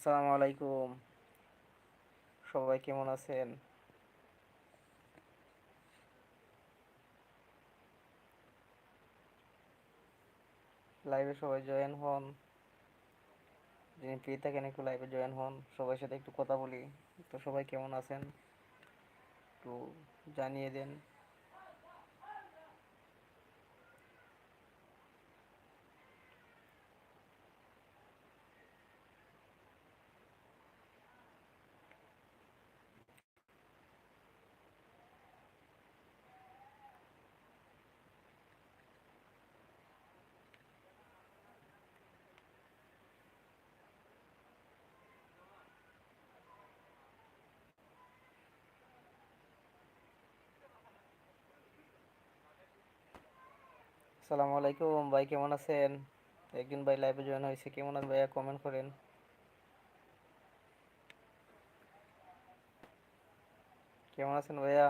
আসসালামু আলাইকুম। সবাই কেমন আছেন? লাইভে সবাই জয়েন হন। যিনি ফ্রি থাকেন একটু লাইভে জয়েন হন। সবার সাথে একটু কথা বলি। তো সবাই কেমন আছেন? একটু জানিয়ে দেন। আসসালামু আলাইকুম। ভাই, কেমন আছেন? একদিন ভাই লাইভে জয়েন হয়েছে। কেমন আছেন ভাইয়া? কমেন্ট করেন। কেমন আছেন ভাইয়া?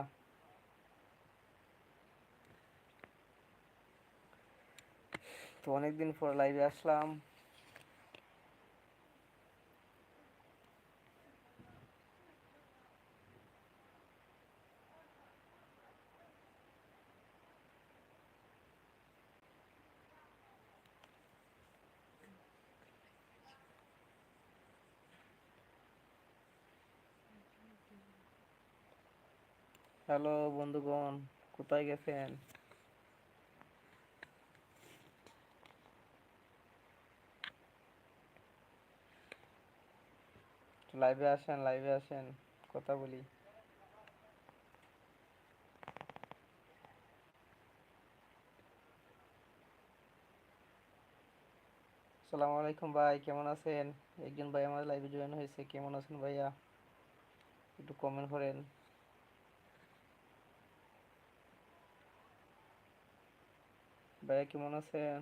তো অনেকদিন পর লাইভে আসলাম। হ্যালো বন্ধুগণ, কোথায় গেছেন? লাইভে আসেন লাইভে আসেন, কথা বলি। আসসালামু আলাইকুম ভাই, কেমন আছেন? একজন ভাই আমার লাইভে জয়েন হয়েছে, কেমন আছেন ভাইয়া? একটু কমেন্ট করেন। ভাইয়া কেমন আছেন?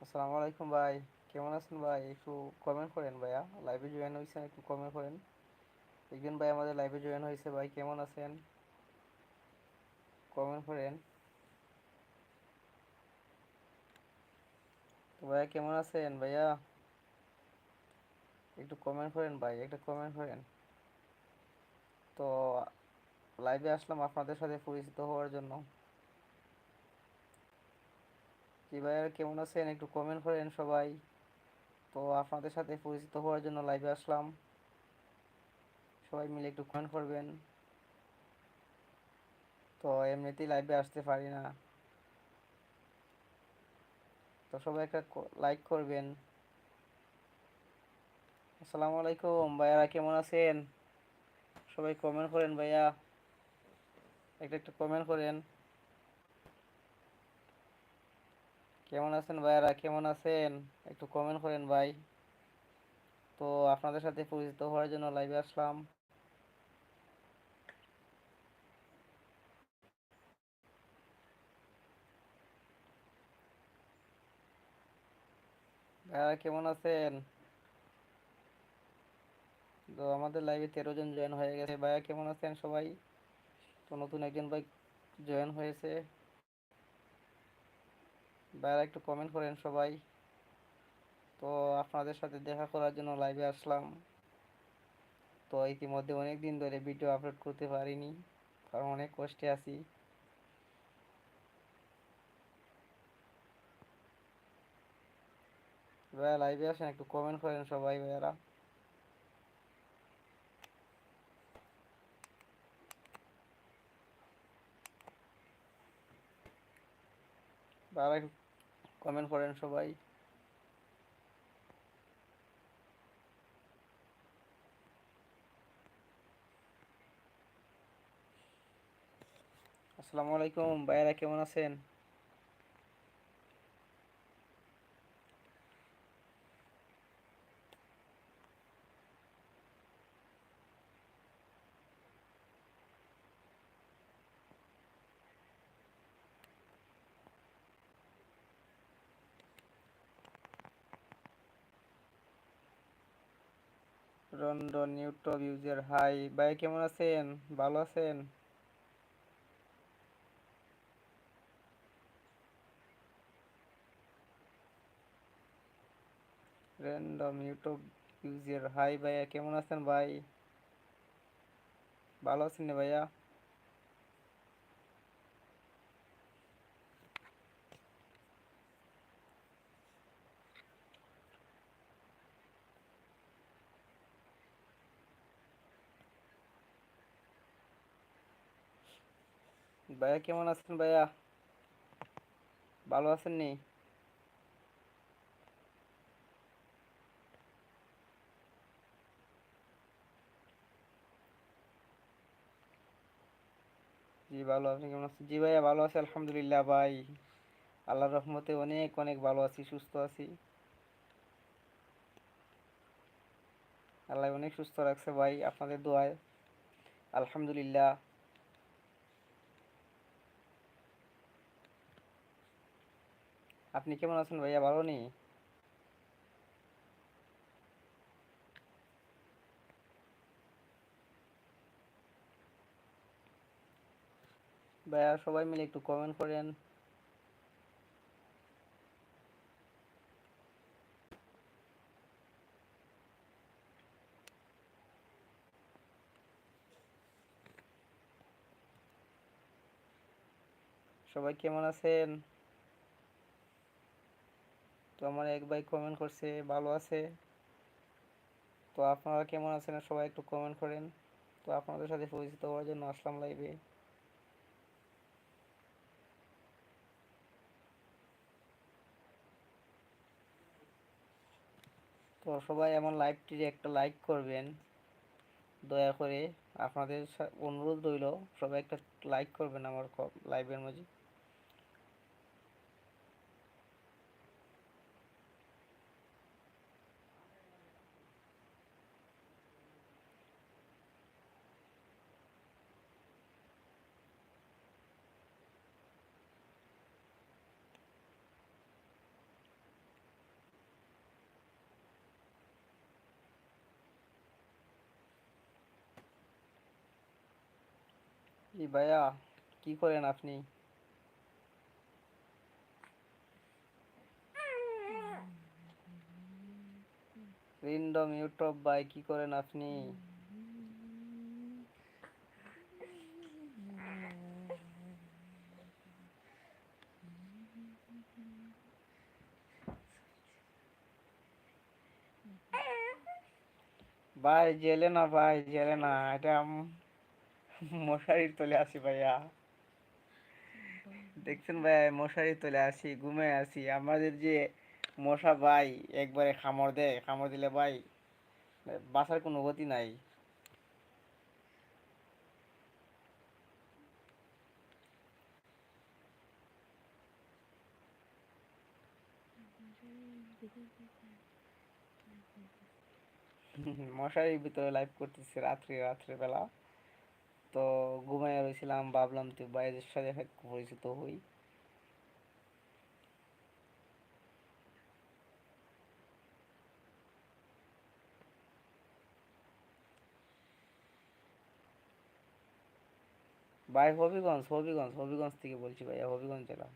আসসালামু আলাইকুম ভাই, কেমন আছেন ভাই? একটু কমেন্ট করেন ভাইয়া। লাইভে জয়েন হয়েছেন, একটু কমেন্ট করেন। একজন ভাই আমাদের লাইভে জয়েন হয়েছে। ভাই, কেমন আছেন? কমেন্ট করেন। তো ভাইয়া কেমন আছেন ভাইয়া? একটু কমেন্ট করেন ভাই, একটা কমেন্ট করেন। তো লাইভে আসলাম আপনাদের সাথে পরিচিত হওয়ার জন্য। কি ভাইয়া কেমন আছেন? একটু কমেন্ট করেন সবাই। তো, আপনাদের সাথে পরিচিত হওয়ার জন্য লাইভে আসলাম। সবাই মিলে একটু কমেন্ট করবেন। তো এমনিতেই লাইভে আসতে পারি না। তো সবাই একটা লাইক করবেন। আসসালামু আলাইকুম, ভাইয়ারা কেমন আছেন? সবাই কমেন্ট করেন, ভাইয়া। একটা একটা কমেন্ট করেন। কেমন আছেন, ভাইয়ারা? কেমন আছেন? একটু কমেন্ট করেন, ভাই। তো আপনাদের সাথে পরিচিত হওয়ার জন্য লাইভে আসলাম। ভাইয়ারা কেমন আছেন? তো আমাদের লাইভে তেরো জন জয়েন হয়ে গেছে। ভাইয়া, কেমন আছেন সবাই? তো নতুন একজন ভাই জয়েন হয়েছে। ভাইয়ারা একটু কমেন্ট করেন সবাই। তো আপনাদের সাথে দেখা করার জন্য লাইভে আসলাম। তো ইতিমধ্যে অনেক দিন ধরে ভিডিও আপলোড করতে পারিনি, কারণ অনেক কষ্টে আছি। ভাইয়া লাইভে আসেন, একটু কমেন্ট করেন সবাই ভাইয়ারা। কমেন্ট করেন সবাই। আসসালামু আলাইকুম, ভাইয়ারা কেমন আছেন? London YouTube user hi. ভাই, কেমন আছেন? ভালো আছেন? Random YouTube user hi. ভাইয়া, কেমন আছেন ভাই? ভালো আছেন ভাইয়া? ভাইয়া, কেমন আছেন ভাইয়া? ভালো আছেন নি? জি, ভালো, আপনি কেমন আছেন? জি ভাইয়া, ভালো আছি, আলহামদুলিল্লাহ ভাই। আল্লাহর রহমতে অনেক অনেক ভালো আছি, সুস্থ আছি। আল্লাহ অনেক সুস্থ রাখছে ভাই, আপনাদের দোয়ায়। আলহামদুলিল্লাহ। আপনি কেমন আছেন ভাইয়া? ভালো নেই? ভাইয়া সবাই মিলে একটু কমেন্ট করেন। সবাই কেমন আছেন? তো আমার এক ভাই কমেন্ট করছে, ভালো আছে? তো আপনারা কেমন আছেন? সবাই একটু কমেন্ট করেন। তো আপনাদের সাথে পরিচিত হওয়ার জন্য আসলাম লাইভে তো সবাই এমন লাইভটির একটা লাইক করবেন। দয়া করে আপনাদের অনুরোধ রইল, সবাই একটা লাইক করবেন আমার লাইভের মাঝে। জি ভাইয়া, কি করেন আপনি? রিন্ডম ইউটিউব ভাই, কি করেন আপনি? ভাই, জেলে না ভাই, জেলে না, এটা মশারির তলে আসি ভাইয়া। দেখছেন ভাইয়া, মশারির তলে আসি ঘুমে আসি আমাদের যে মশা ভাই একবারে খামড় দেয়, খামড় দিলে ভাই বাসার কোনো গতি নাই। মশারির ভিতরে লাইভ করতেছি রাত্রি রাত্রে বেলা তো ঘুমাইয়া রয়েছিলাম ভাবলাম তুই বাইরের সাথে পরিচিত হই। ভাই হবিগঞ্জ হবিগঞ্জ হবিগঞ্জ থেকে বলছি ভাইয়া, হবিগঞ্জ জেলা।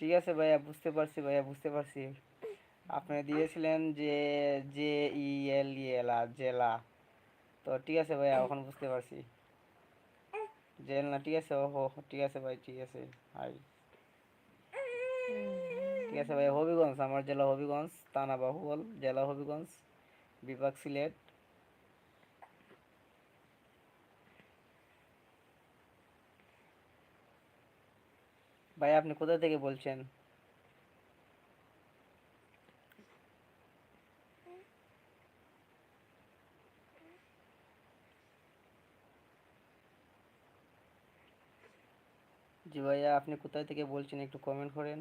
ঠিক আছে ভাইয়া, বুঝতে পারছি ভাইয়া, বুঝতে পারছি। আপনি দিয়েছিলেন যে, জে ই এল এল জেলা। তো ঠিক আছে ভাইয়া, এখন বুঝতে পারছি। জেল না ঠিক আছে ও ঠিক আছে ভাই, ঠিক আছে হাই ঠিক আছে ভাই হবিগঞ্জ, আমার জেলা হবিগঞ্জ থানা বাহুবল জেলা হবিগঞ্জ বিভাগ সিলেট। ভাই, আপনি কোথা থেকে বলছেন? জি ভাইয়া, আপনি কোথায় থেকে বলছেন একটু কমেন্ট করেন।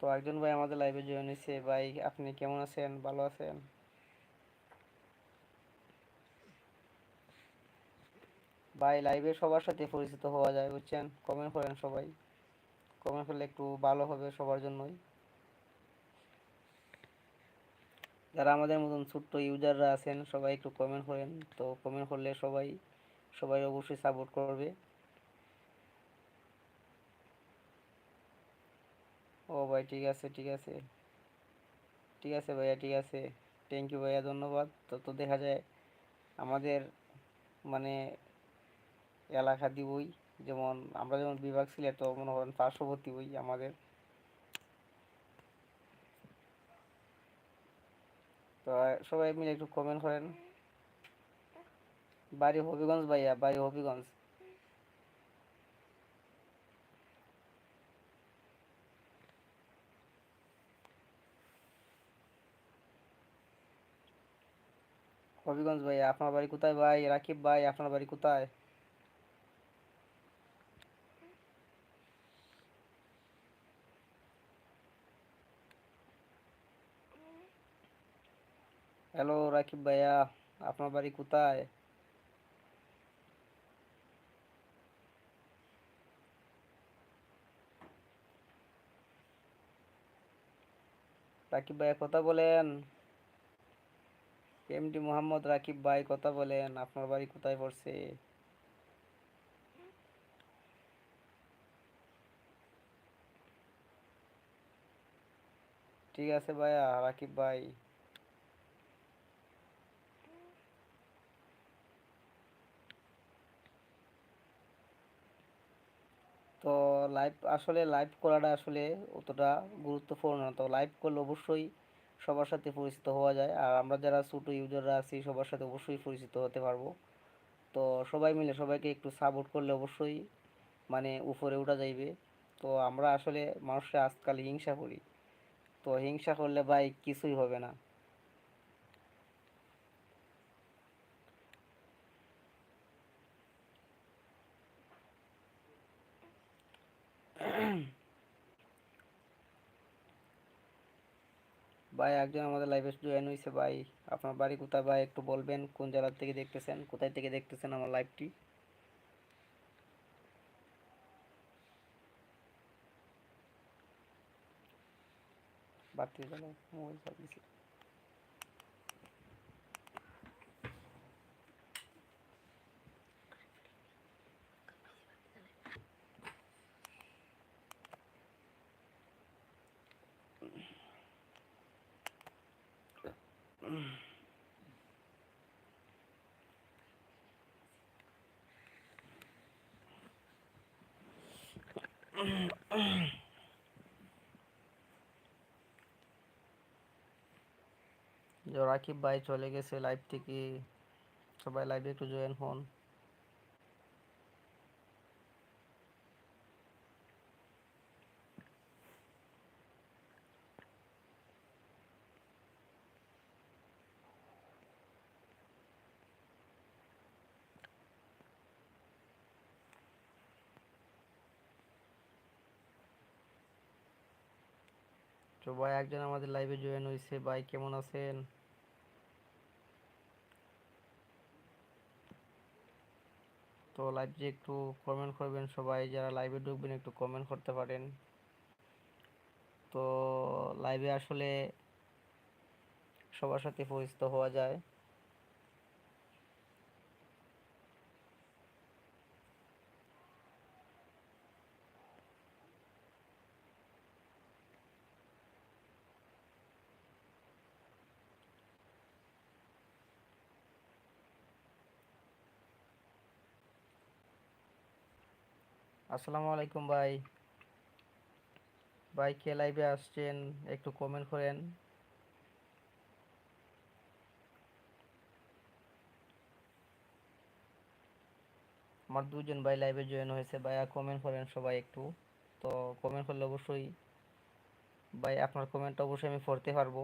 তো একজন ভাই আমাদের লাইভে জয়েন হয়েছে ভাই, আপনি কেমন আছেন? ভালো আছেন? ভাই লাইভে সবার সাথে পরিচিত হওয়া যায়, বুঝছেন? কমেন্ট করেন সবাই। কমেন্ট করলে একটু ভালো হবে সবার জন্যই। যারা আমাদের মতন ছোট্ট ইউজাররা আছেন, সবাই একটু কমেন্ট করেন। তো কমেন্ট করলে সবাই সবাই অবশ্যই সাপোর্ট করবে। ও ভাই, ঠিক আছে ঠিক আছে। ঠিক আছে ভাইয়া, ঠিক আছে। থ্যাংক ইউ ভাইয়া, ধন্যবাদ। তো তো দেখা যায় আমাদের মানে এলাকা দিবই। যেমন আমরা যেমন বিভাগ সিলেট তো মনে করেন পার্শ্ববর্তী বই আমাদের। তো সবাই মিলে একটু কমেন্ট করেন। বাড়ি হবিগঞ্জ ভাইয়া, বাড়ি হবিগঞ্জ। হবিগঞ্জ ভাই আপনার বাড়ি কোথায় ভাই? রাকিব ভাই, আপনার বাড়ি কোথায়? হ্যালো রাকিব ভাইয়া, আপনার বাড়ি কোথায়? রাকিব ভাইয়া কথা বলেন। এমডি মোহাম্মদ রাকিব ভাই কথা বলেন, আপনার বাড়ি কোথায় পড়ছে? ঠিক আছে ভাইয়া, রাকিব ভাই। তো লাইভ আসলে লাইভ করাটা আসলে অতটা গুরুত্বপূর্ণ না। তো লাইভ করলে অবশ্যই সবার সাথে পরিচিত হওয়া যায়। আর আমরা যারা ছোটো ইউজাররা আছি, সবার সাথে অবশ্যই পরিচিত হতে পারব। তো সবাই মিলে, সবাইকে একটু সাপোর্ট করলে অবশ্যই মানে উপরে উঠা যাইবে। তো আমরা আসলে মানুষরা আজকাল হিংসা করি। তো হিংসা করলে ভাই কিছুই হবে না। ভাই, একজন আমাদের লাইভে জয়েন হয়েছে ভাই। আপনার বাড়ি কোথায়, ভাই? একটু বলবেন, কোন জেলার থেকে দেখতেছেন? কোথায় থেকে দেখতেছেন আমার লাইভটি বাড়তি মোবাইল সার্ভিস রাকিব ভাই চলে গেছে লাইভ থেকে সবাই লাইভে একটু জয়েন হন তো ভাই, একজন আমাদের লাইভে জয়েন হয়েছে ভাই, কেমন আছেন? তো লাইভে একটু কমেন্ট করবেন সবাই, যারা লাইভে ঢুকবেন একটু কমেন্ট করতে পারেন। তো লাইভে আসলে সবার সাথে পরিচিত হওয়া যায়। আসসালামু আলাইকুম ভাই। ভাই, কে লাইভে আসছেন? একটু কমেন্ট করেন। আমার দুজন ভাই লাইভে জয়েন হয়েছে। ভাইয়া কমেন্ট করেন সবাই একটু। তো কমেন্ট করলে অবশ্যই ভাই, আপনার কমেন্ট অবশ্যই আমি পড়তে পারব।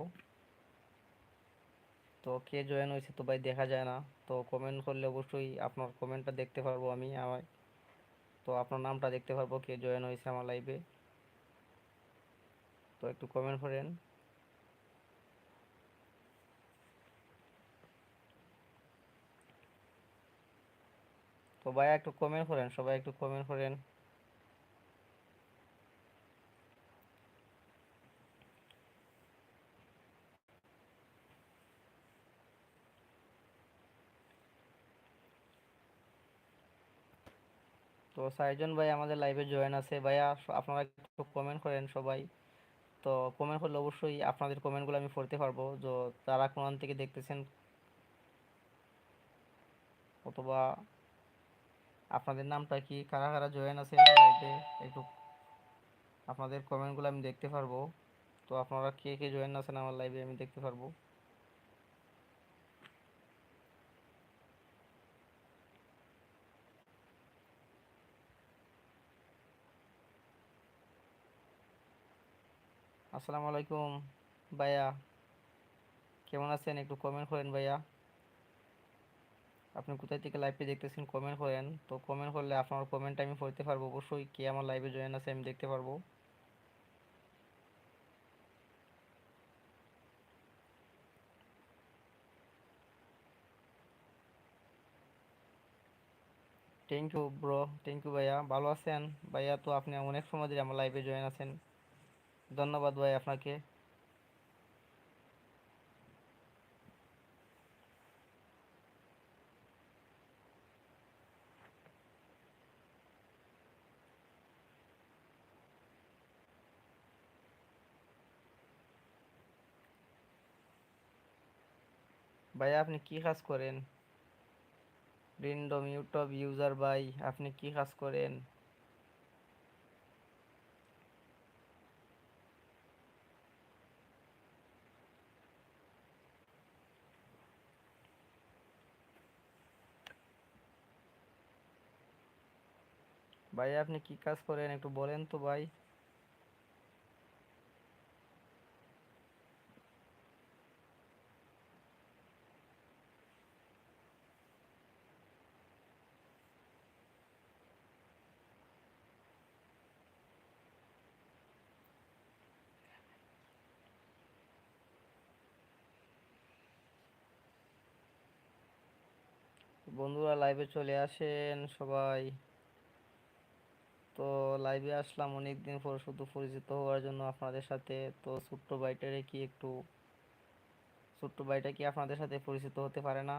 তো কে জয়েন হয়েছে তো ভাই দেখা যায় না। তো কমেন্ট করলে অবশ্যই আপনার কমেন্টটা দেখতে পারব আমি, আমার তো আপনার নামটা দেখতে পারব কে জয়েন হয়েছে আমার লাইভে তো একটু কমেন্ট করেন। তো ভাইয়া একটু কমেন্ট করেন, সবাই একটু কমেন্ট করেন। তো সাইজন ভাই আমাদের লাইভে জয়েন আছে। ভাইয়া, আপনারা একটু কমেন্ট করেন সবাই। তো কমেন্ট করলে অবশ্যই আপনাদের কমেন্টগুলো আমি পড়তে পারব। তো তারা কোন থেকে দেখতেছেন? অথবা আপনাদের নামটা কি? কারা কারা জয়েন আছে লাইভে একটু আপনাদের কমেন্টগুলো আমি দেখতে পারব। তো আপনারা কে কে জয়েন আছেন আমার লাইভে আমি দেখতে পারব। আসসালামু আলাইকুম, ভাইয়া। কেমন আছেন? একটু কমেন্ট করেন, ভাইয়া। আপনি কোথায় থেকে লাইভটি দেখতেছেন কমেন্ট করেন। তো কমেন্ট করলে আপনার কমেন্ট আমি পড়তে পারব। অবশ্যই কে আমার লাইভে জয়েন আছে আমি দেখতে পারব। Thank you bro thank you ভাইয়া। ভালো আছেন? ভাইয়া, তো আপনি অনেক সময় ধরে আমার লাইভে জয়েন আছেন। ধন্যবাদ ভাই আপনাকে। ভাইয়া আপনি কি কাজ করেন? রিন্ডম ইউটিউব ইউজার ভাই, আপনি কি কাজ করেন? ভাই আপনি কি কাজ করেন একটু বলেন তো ভাই। বন্ধুরা লাইভে চলে আসেন সবাই। তো লাইভে আসলাম অনেক দিন পর শুধু পরিচিত হওয়ার জন্য আপনাদের সাথে। তো ছোট্ট ভাইটারে কি একটু, ছোট্ট ভাইটা কি আপনাদের সাথে পরিচিত হতে পারে না?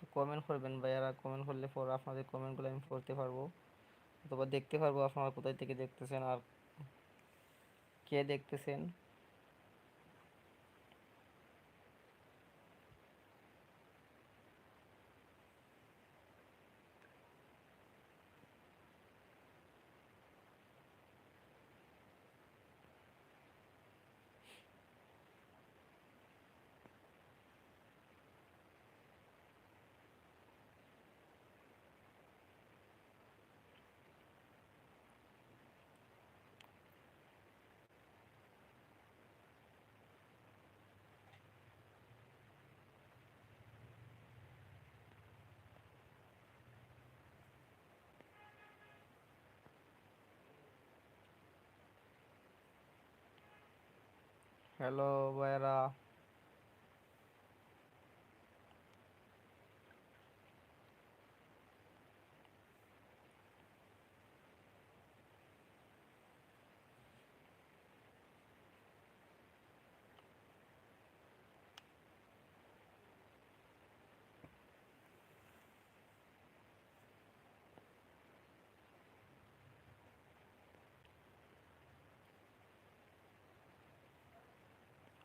তো কমেন্ট করবেন ভাইয়ারা কমেন্ট করলে পর আপনাদের কমেন্টগুলো আমি পড়তে পারব। অথবা দেখতে পারব আপনারা কোথায় থেকে দেখতেছেন আর কে দেখতেছেন। হ্যালো ভাইয়ারা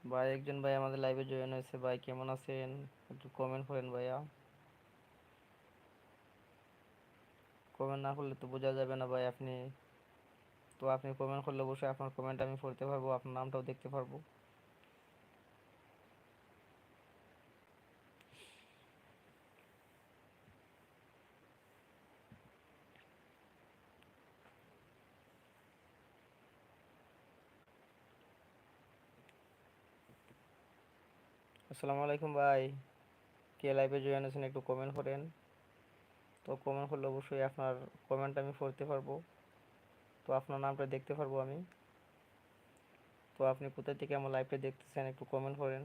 ভাই, একজন ভাই আমাদের লাইভে জয়েন হয়েছে। ভাই, কেমন আছেন? একটু কমেন্ট করেন ভাইয়া। কমেন্ট না করলে তো বোঝা যাবে না ভাই আপনি। তো আপনি কমেন্ট করলে অবশ্যই আপনার কমেন্ট আমি পড়তে পারব, আপনার নামটাও দেখতে পারব। আসসালামু আলাইকুম ভাই। কে লাইভে জয়েন আছেন একটু কমেন্ট করেন। তো কমেন্ট করলে অবশ্যই আপনার কমেন্ট আমি পড়তে পারব। তো আপনার নামটা দেখতে পারব আমি। তো আপনি কোথা থেকে আমার লাইভটা দেখতেছেন একটু কমেন্ট করেন।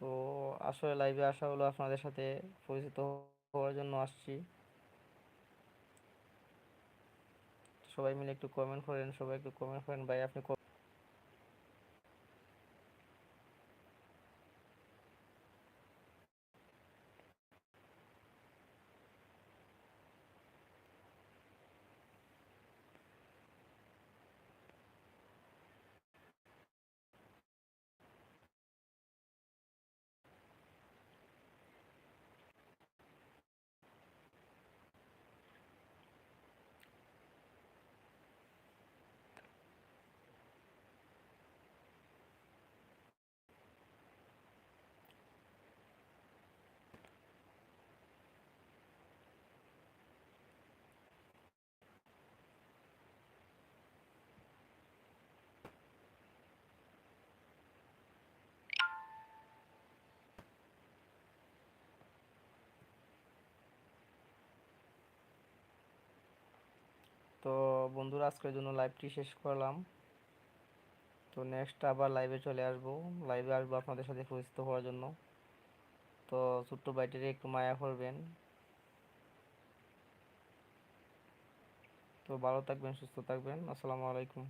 তো আসলে লাইভে আসা হলো আপনাদের সাথে পরিচিত হওয়ার জন্য আসছি। সবাই মিলে একটু কমেন্ট করেন, সবাই একটু কমেন্ট করেন। ভাই, আপনি তো বন্ধুরা, আজকের জন্য লাইভটি শেষ করলাম। তো নেক্সট আবার লাইভে চলে আসব। লাইভে আসব আপনাদের সাথে পরিচিত হওয়ার জন্য। তো ছোট্ট বাইটের একটু মায়া করবেন। তো ভালো থাকবেন, সুস্থ থাকবেন। আসসালামু আলাইকুম।